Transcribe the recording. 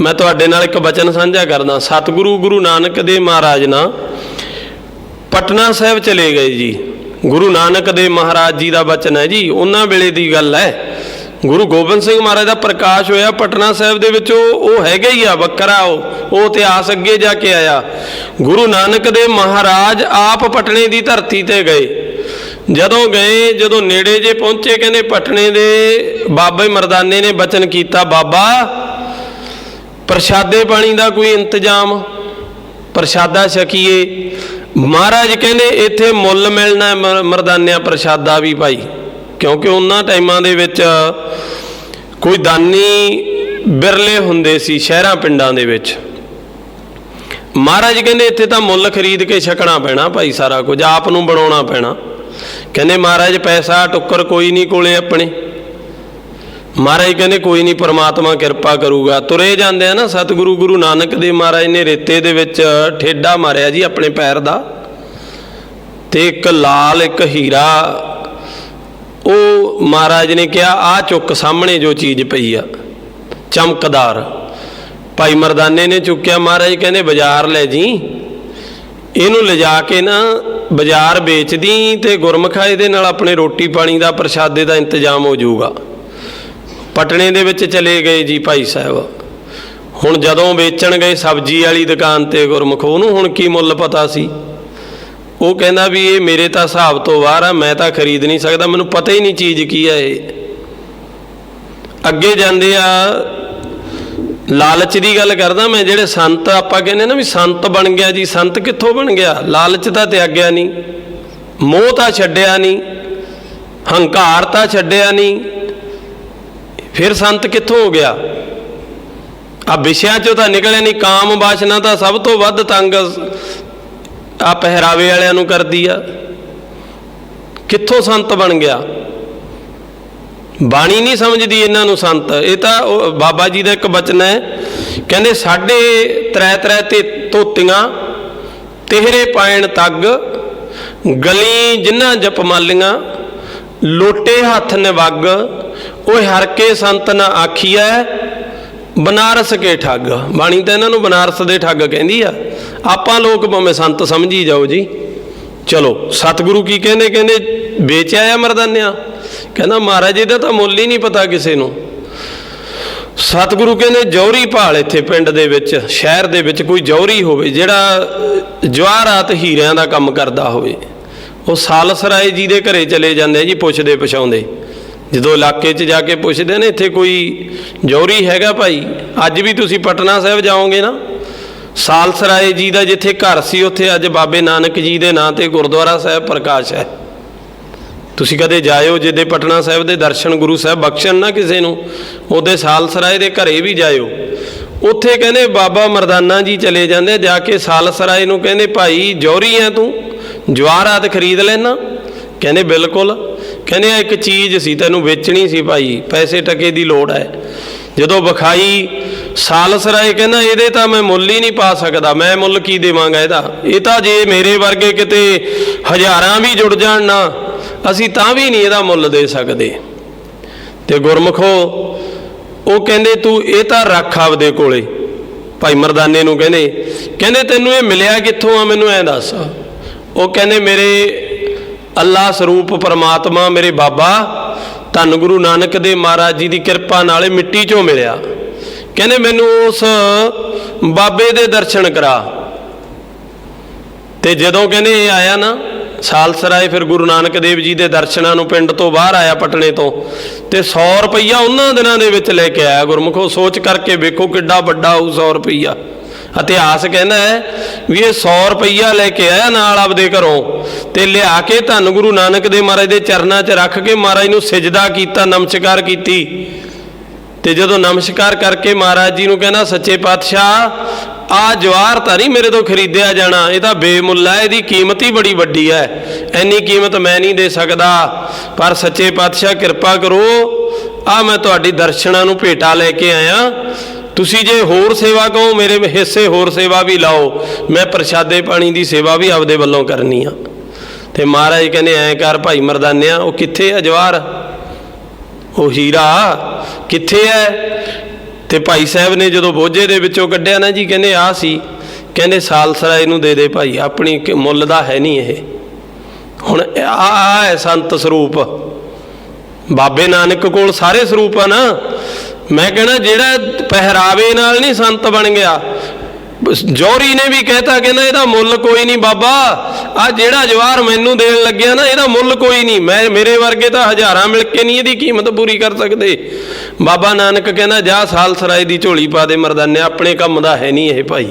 ਮੈਂ ਤੁਹਾਡੇ ਨਾਲ ਇੱਕ ਬਚਨ ਸਾਂਝਾ ਕਰਦਾ। ਸਤਿਗੁਰੂ ਗੁਰੂ ਨਾਨਕ ਦੇਵ ਮਹਾਰਾਜ ਨਾ, ਪਟਨਾ ਸਾਹਿਬ ਚਲੇ ਗਏ ਜੀ। ਗੁਰੂ ਨਾਨਕ ਦੇਵ ਮਹਾਰਾਜ ਜੀ ਦਾ ਬਚਨ ਹੈ ਜੀ, ਉਹਨਾਂ ਵੇਲੇ ਦੀ ਗੱਲ ਹੈ। ਗੁਰੂ ਗੋਬਿੰਦ ਸਿੰਘ ਮਹਾਰਾਜ ਦਾ ਪ੍ਰਕਾਸ਼ ਹੋਇਆ ਪਟਨਾ ਸਾਹਿਬ ਦੇ ਵਿੱਚ, ਉਹ ਉਹ ਹੈਗਾ ਹੀ ਆ, ਵੱਖਰਾ ਉਹ। ਉਹ ਇਤਿਹਾਸ ਅੱਗੇ ਜਾ ਕੇ ਆਇਆ। ਗੁਰੂ ਨਾਨਕ ਦੇਵ ਮਹਾਰਾਜ ਆਪ ਪਟਨੇ ਦੀ ਧਰਤੀ ਤੇ ਗਏ। ਜਦੋਂ ਗਏ, ਜਦੋਂ ਨੇੜੇ ਜੇ ਪਹੁੰਚੇ, ਕਹਿੰਦੇ ਪਟਨੇ ਦੇ ਬਾਬੇ ਮਰਦਾਨੇ ਨੇ ਬਚਨ ਕੀਤਾ, ਬਾਬਾ ਪ੍ਰਸ਼ਾਦੇ ਪਾਣੀ ਦਾ ਕੋਈ ਇੰਤਜ਼ਾਮ? ਪ੍ਰਸ਼ਾਦਾ ਛਕੀਏ। ਮਹਾਰਾਜ ਕਹਿੰਦੇ, ਇੱਥੇ ਮੁੱਲ ਮਿਲਣਾ ਮ- ਮਰਦਾਨਿਆਂ ਪ੍ਰਸ਼ਾਦਾ ਵੀ ਭਾਈ। ਕਿਉਂਕਿ ਉਹਨਾਂ ਟਾਈਮਾਂ ਦੇ ਵਿੱਚ ਕੋਈ ਦਾਨੀ ਬਿਰਲੇ ਹੁੰਦੇ ਸੀ ਸ਼ਹਿਰਾਂ ਪਿੰਡਾਂ ਦੇ ਵਿੱਚ। ਮਹਾਰਾਜ ਕਹਿੰਦੇ, ਇੱਥੇ ਤਾਂ ਮੁੱਲ ਖਰੀਦ ਕੇ ਛਕਣਾ ਪੈਣਾ ਭਾਈ ਸਾਰਾ ਕੁਝ, ਆਪ ਨੂੰ ਬਣਾਉਣਾ ਪੈਣਾ। ਕਹਿੰਦੇ, ਮਹਾਰਾਜ ਪੈਸਾ, ਟੁੱਕਰ ਕੋਈ ਨਹੀਂ ਕੋਲੇ ਆਪਣੇ। ਮਹਾਰਾਜ ਕਹਿੰਦੇ ਕੋਈ ਨਹੀਂ, ਪ੍ਰਮਾਤਮਾ ਕਿਰਪਾ ਕਰੂਗਾ। ਤੁਰੇ ਜਾਂਦੇ ਆ ਨਾ ਸਤਿਗੁਰੂ ਗੁਰੂ ਨਾਨਕ ਦੇਵ ਮਹਾਰਾਜ ਨੇ ਰੇਤੇ ਦੇ ਵਿੱਚ ਠੇਡਾ ਮਾਰਿਆ ਜੀ ਆਪਣੇ ਪੈਰ ਦਾ। ਤੇ ਇੱਕ ਲਾਲ, ਇੱਕ ਹੀਰਾ। ਉਹ ਮਹਾਰਾਜ ਨੇ ਕਿਹਾ ਆ ਚੁੱਕ ਸਾਹਮਣੇ ਜੋ ਚੀਜ਼ ਪਈ ਆ, ਚਮਕਦਾਰ। ਭਾਈ ਮਰਦਾਨੇ ਨੇ ਚੁੱਕਿਆ, ਮਹਾਰਾਜ ਕਹਿੰਦੇ, ਬਾਜ਼ਾਰ ਲੈ ਜੀ। ਇਹਨੂੰ ਲਿਜਾ ਕੇ ਨਾ ਬਾਜ਼ਾਰ ਵੇਚਦੀ ਤੇ ਗੁਰਮਖਾ ਇਹਦੇ ਨਾਲ ਆਪਣੇ ਰੋਟੀ ਪਾਣੀ ਦਾ ਪ੍ਰਸ਼ਾਦੇ ਦਾ ਇੰਤਜ਼ਾਮ ਹੋ ਜਾਊਗਾ। ਪਟਣੇ ਦੇ ਵਿੱਚ ਚਲੇ ਗਏ ਜੀ ਭਾਈ ਸਾਹਿਬ। ਹੁਣ ਜਦੋਂ ਵੇਚਣ ਗਏ ਸਬਜ਼ੀ ਵਾਲੀ ਦੁਕਾਨ ਤੇ ਗੁਰਮੁਖ, ਉਹਨੂੰ ਹੁਣ ਕੀ ਮੁੱਲ ਪਤਾ ਸੀ? ਉਹ ਕਹਿੰਦਾ ਵੀ ਇਹ ਮੇਰੇ ਤਾਂ ਹਿਸਾਬ ਤੋਂ ਬਾਹਰ ਆ, ਮੈਂ ਤਾਂ ਖਰੀਦ ਨਹੀਂ ਸਕਦਾ, ਮੈਨੂੰ ਪਤਾ ਹੀ ਨਹੀਂ ਚੀਜ਼ ਕੀ ਆ ਇਹ। ਅੱਗੇ ਜਾਂਦੇ ਆ, ਲਾਲਚ ਦੀ ਗੱਲ ਕਰਦਾ ਮੈਂ, ਜਿਹੜੇ ਸੰਤ ਆਪਾਂ ਕਹਿੰਦੇ ਨਾ ਵੀ ਸੰਤ ਬਣ ਗਿਆ ਜੀ, ਸੰਤ ਕਿੱਥੋਂ ਬਣ ਗਿਆ? ਲਾਲਚ ਤਾਂ ਤਿਆਗਿਆ ਨਹੀਂ, ਮੋਹ ਤਾਂ ਛੱਡਿਆ ਨਹੀਂ, ਹੰਕਾਰ ਤਾਂ ਛੱਡਿਆ ਨਹੀਂ ਫਿਰ ਸੰਤ ਕਿੱਥੋਂ ਹੋ ਗਿਆ? ਆ ਵਿਸ਼ਿਆਂ ਚੋਂ ਤਾਂ ਨਿਕਲਿਆ ਨਹੀਂ ਕਾਮ ਵਾਸ਼ਨਾ ਤਾਂ ਸਭ ਤੋਂ ਵੱਧ ਤੰਗ ਆ ਪਹਿਰਾਵੇ ਵਾਲਿਆਂ ਨੂੰ ਕਰਦੀ ਆ। ਕਿੱਥੋਂ ਸੰਤ ਬਣ ਗਿਆ? ਬਾਣੀ ਨਹੀਂ ਸਮਝਦੀ ਇਹਨਾਂ ਨੂੰ ਸੰਤ। ਇਹ ਤਾਂ ਉਹ ਬਾਬਾ ਜੀ ਦਾ ਇੱਕ ਬਚਨ ਹੈ, ਕਹਿੰਦੇ ਸਾਡੇ ਤਰੈ ਤਰੈ ਤੇ ਤੋਤੀਆਂ ਤੇਹਰੇ ਪਾਇਣ ਤੱਗ, ਗਲੀ ਜਿਨ੍ਹਾਂ ਜਪਮਾਲੀਆਂ, ਲੋਟੇ ਹੱਥ ਨਿਵੱਗ ਓਏ ਹਰ ਕੇ ਸੰਤ ਨਾ ਆਖੀਐ, ਬਨਾਰਸ ਕੇ ਠੱਗ। ਬਾਣੀ ਤਾਂ ਇਹਨਾਂ ਨੂੰ ਬਨਾਰਸ ਦੇ ਠੱਗ ਕਹਿੰਦੀ ਆ। ਆਪਾਂ ਲੋਕ ਭਾਵੇਂ ਸੰਤ ਸਮਝੀ ਜਾਓ ਜੀ। ਚਲੋ, ਸਤਿਗੁਰੂ ਕੀ ਕਹਿੰਦੇ? ਕਹਿੰਦੇ, ਵੇਚਿਆ ਆ ਮਰਦਾਨਿਆ? ਕਹਿੰਦਾ, ਮਹਾਰਾਜ, ਇਹਦਾ ਤਾਂ ਮੁੱਲ ਹੀ ਨਹੀਂ ਪਤਾ ਕਿਸੇ ਨੂੰ। ਸਤਿਗੁਰੂ ਕਹਿੰਦੇ, ਜੌਹਰੀ ਭਾਲ ਇੱਥੇ ਪਿੰਡ ਦੇ ਵਿੱਚ, ਸ਼ਹਿਰ ਦੇ ਵਿੱਚ ਕੋਈ ਜੌਹਰੀ ਹੋਵੇ, ਜਿਹੜਾ ਜਵਾਹਰਾਤ ਹੀਰਿਆਂ ਦਾ ਕੰਮ ਕਰਦਾ ਹੋਵੇ। ਉਹ ਸਾਲਸਰਾਏ ਜੀ ਦੇ ਘਰੇ ਚਲੇ ਜਾਂਦੇ ਜੀ ਪੁੱਛਦੇ ਪਛਾਉਂਦੇ ਜਦੋਂ ਇਲਾਕੇ 'ਚ ਜਾ ਕੇ ਪੁੱਛਦੇ ਨੇ, ਇੱਥੇ ਕੋਈ ਜੌਹਰੀ ਹੈਗਾ ਭਾਈ? ਅੱਜ ਵੀ ਤੁਸੀਂ ਪਟਨਾ ਸਾਹਿਬ ਜਾਓਗੇ ਨਾ? ਸਾਲਸਰਾਏ ਜੀ ਦਾ ਜਿੱਥੇ ਘਰ ਸੀ, ਉੱਥੇ ਅੱਜ ਬਾਬੇ ਨਾਨਕ ਜੀ ਦੇ ਨਾਂ ਤੇ ਗੁਰਦੁਆਰਾ ਸਾਹਿਬ ਪ੍ਰਕਾਸ਼ ਹੈ। ਤੁਸੀਂ ਕਦੇ ਜਾਇਓ ਜਿਹਦੇ ਪਟਨਾ ਸਾਹਿਬ ਦੇ ਦਰਸ਼ਨ ਗੁਰੂ ਸਾਹਿਬ ਬਖਸ਼ਣ ਨਾ ਕਿਸੇ ਨੂੰ, ਉਹਦੇ ਸਾਲਸਰਾਏ ਦੇ ਘਰੇ ਵੀ ਜਾਇਓ। ਉੱਥੇ ਕਹਿੰਦੇ ਬਾਬਾ ਮਰਦਾਨਾ ਜੀ ਚਲੇ ਜਾਂਦੇ, ਜਾ ਕੇ ਸਾਲਸਰਾਏ ਨੂੰ ਕਹਿੰਦੇ, ਭਾਈ ਜੌਹਰੀ ਐ ਤੂੰ? ਜਵਾਹਰਾਤ ਖਰੀਦ ਲੈਣਾ ਕਹਿੰਦੇ, ਬਿਲਕੁਲ। ਕਹਿੰਦੇ ਆ, ਇੱਕ ਚੀਜ਼ ਸੀ, ਤੈਨੂੰ ਵੇਚਣੀ ਸੀ ਭਾਈ, ਪੈਸੇ ਟਕੇ ਦੀ ਲੋੜ ਹੈ। ਜਦੋਂ ਵਿਖਾਈ ਸਾਲਸਰਾਏ ਕਹਿੰਦਾ, ਇਹਦੇ ਤਾਂ ਮੈਂ ਮੁੱਲ ਹੀ ਨਹੀਂ ਪਾ ਸਕਦਾ, ਮੈਂ ਮੁੱਲ ਕੀ ਦੇਵਾਂਗਾ ਇਹਦਾ? ਇਹ ਤਾਂ ਜੇ ਮੇਰੇ ਵਰਗੇ ਕਿਤੇ ਹਜ਼ਾਰਾਂ ਵੀ ਜੁੜ ਜਾਣ ਨਾ, ਅਸੀਂ ਤਾਂ ਵੀ ਨਹੀਂ ਇਹਦਾ ਮੁੱਲ ਦੇ ਸਕਦੇ। ਤੇ ਗੁਰਮਖੋ, ਉਹ ਕਹਿੰਦੇ, ਤੂੰ ਇਹ ਤਾਂ ਰੱਖ ਆਪਦੇ ਕੋਲੇ। ਭਾਈ ਮਰਦਾਨੇ ਨੂੰ ਕਹਿੰਦੇ ਕਹਿੰਦੇ ਤੈਨੂੰ ਇਹ ਮਿਲਿਆ ਕਿੱਥੋਂ ਆ, ਮੈਨੂੰ ਐਂ ਦੱਸ। ਉਹ ਕਹਿੰਦੇ, ਮੇਰੇ ਅੱਲਾ ਸਰੂਪ ਪਰਮਾਤਮਾ ਮੇਰੇ ਬਾਬਾ, ਧੰਨ ਗੁਰੂ ਨਾਨਕ ਦੇ ਮਹਾਰਾਜ ਜੀ ਦੀ ਕਿਰਪਾ ਨਾਲ ਮਿੱਟੀ ਚੋਂ ਮਿਲਿਆ। ਕਹਿੰਦੇ ਮੈਨੂੰ ਉਸ ਬਾਬੇ ਦੇ ਦਰਸ਼ਨ ਕਰਾ। ਤੇ ਜਦੋਂ ਕਹਿੰਦੇ ਇਹ ਆਇਆ ਨਾ, ਸਾਲਸਰਾਏ ਫਿਰ ਗੁਰੂ ਨਾਨਕ ਦੇਵ ਜੀ ਦੇ ਦਰਸ਼ਨਾਂ ਨੂੰ ਪਿੰਡ ਤੋਂ ਬਾਹਰ ਆਇਆ ਪਟਨੇ ਤੋਂ, ਤੇ 100 ਰੁਪਈਆ ਉਹਨਾਂ ਦਿਨਾਂ ਦੇ ਵਿੱਚ ਲੈ ਕੇ ਆਇਆ ਗੁਰਮੁਖੋ, ਸੋਚ ਕਰਕੇ ਵੇਖੋ ਕਿੱਡਾ ਵੱਡਾ ਉਹ 100 ਰੁਪਈਆ। ਇਤਿਹਾਸ ਕਹਿੰਦਾ ਹੈ ਵੀ ਇਹ 100 ਰੁਪਈਆ ਲੈ ਕੇ ਆਇਆ ਨਾਲ ਆਪਦੇ ਘਰੋਂ। ਤੇ ਲਿਆ ਕੇ ਧੰਨ ਗੁਰੂ ਨਾਨਕ ਦੇ ਮਹਾਰਾਜ ਦੇ ਚਰਨਾਂ 'ਚ ਰੱਖ ਕੇ ਮਹਾਰਾਜ ਨੂੰ ਸਿਜਦਾ ਕੀਤਾ, ਨਮਸਕਾਰ ਕੀਤੀ। ਤੇ ਜਦੋਂ ਨਮਸਕਾਰ ਕਰਕੇ ਮਹਾਰਾਜ ਜੀ ਨੂੰ ਕਹਿੰਦਾ, ਸੱਚੇ ਪਾਤਸ਼ਾਹ, ਆ ਜਵਾਰ ਤਾਂ ਨਹੀਂ ਮੇਰੇ ਤੋਂ ਖਰੀਦਿਆ ਜਾਣਾ, ਇਹ ਤਾਂ ਬੇਮੁੱਲਾ ਹੈ ਇਹਦੀ ਕੀਮਤ ਹੀ ਬੜੀ ਵੱਡੀ ਹੈ। ਐਨੀ ਕੀਮਤ ਮੈਂ ਨਹੀਂ ਦੇ ਸਕਦਾ, ਪਰ ਸੱਚੇ ਪਾਤਸ਼ਾਹ ਕਿਰਪਾ ਕਰੋ, ਆ ਮੈਂ ਤੁਹਾਡੀ ਦਰਸ਼ਨਾਂ ਨੂੰ ਭੇਟਾ ਲੈ ਕੇ ਆਇਆ। ਤੁਸੀਂ ਜੇ ਹੋਰ ਸੇਵਾ ਕਹੋ, ਮੇਰੇ ਹਿੱਸੇ ਹੋਰ ਸੇਵਾ ਵੀ ਲਾਓ, ਮੈਂ ਪ੍ਰਸ਼ਾਦੇ ਪਾਣੀ ਦੀ ਸੇਵਾ ਵੀ ਆਪਦੇ ਵੱਲੋਂ ਕਰਨੀ ਆ। ਤੇ ਮਹਾਰਾਜ ਕਹਿੰਦੇ, ਐਂ ਕਰ ਭਾਈ ਮਰਦਾਨਿਆ, ਉਹ ਕਿੱਥੇ ਆ ਜਵਾਰ ਉਹ ਹੀਰਾ, ਕਿੱਥੇ ਹੈ ਤੇ ਭਾਈ ਸਾਹਿਬ ਨੇ ਜਦੋਂ ਬੋਝੇ ਦੇ ਵਿੱਚੋਂ ਕੱਢਿਆ ਨਾ ਜੀ, ਕਹਿੰਦੇ ਆ ਸੀ। ਕਹਿੰਦੇ, ਸਾਲਸਰਾ ਇਹਨੂੰ ਦੇ ਦੇ ਭਾਈ, ਆਪਣੀ ਮੁੱਲ ਦਾ ਹੈ ਨਹੀਂ ਇਹ। ਹੁਣ ਆ ਆ ਹੈ ਸੰਤ ਸਰੂਪ। ਬਾਬੇ ਨਾਨਕ ਕੋਲ ਸਾਰੇ ਸਰੂਪ ਆ ਨਾ। ਮੈਂ ਕਹਿੰਦਾ ਜਿਹੜਾ ਪਹਿਰਾਵੇ ਨਾਲ ਨਹੀਂ ਸੰਤ ਬਣ ਗਿਆ ਜੌਹਰੀ ਨੇ ਵੀ ਕਹਿਤਾ ਕਹਿੰਦਾ ਇਹਦਾ ਮੁੱਲ ਕੋਈ ਨਹੀਂ ਬਾਬਾ। ਆ ਜਿਹੜਾ ਜਵਾਰ ਮੈਨੂੰ ਦੇਣ ਲੱਗਿਆ ਨਾ, ਇਹਦਾ ਮੁੱਲ ਕੋਈ ਨਹੀਂ। ਮੈਂ, ਮੇਰੇ ਵਰਗੇ ਤਾਂ ਹਜ਼ਾਰਾਂ ਮਿਲ ਕੇ ਨਹੀਂ ਇਹਦੀ ਕੀਮਤ ਪੂਰੀ ਕਰ ਸਕਦੇ। ਬਾਬਾ ਨਾਨਕ ਕਹਿੰਦਾ, ਜਾ ਸਾਲ ਸਰਾਏ ਦੀ ਝੋਲੀ ਪਾ ਦੇ ਮਰਦਾਨੇ, ਆਪਣੇ ਕੰਮ ਦਾ ਹੈ ਨਹੀਂ ਇਹ ਭਾਈ।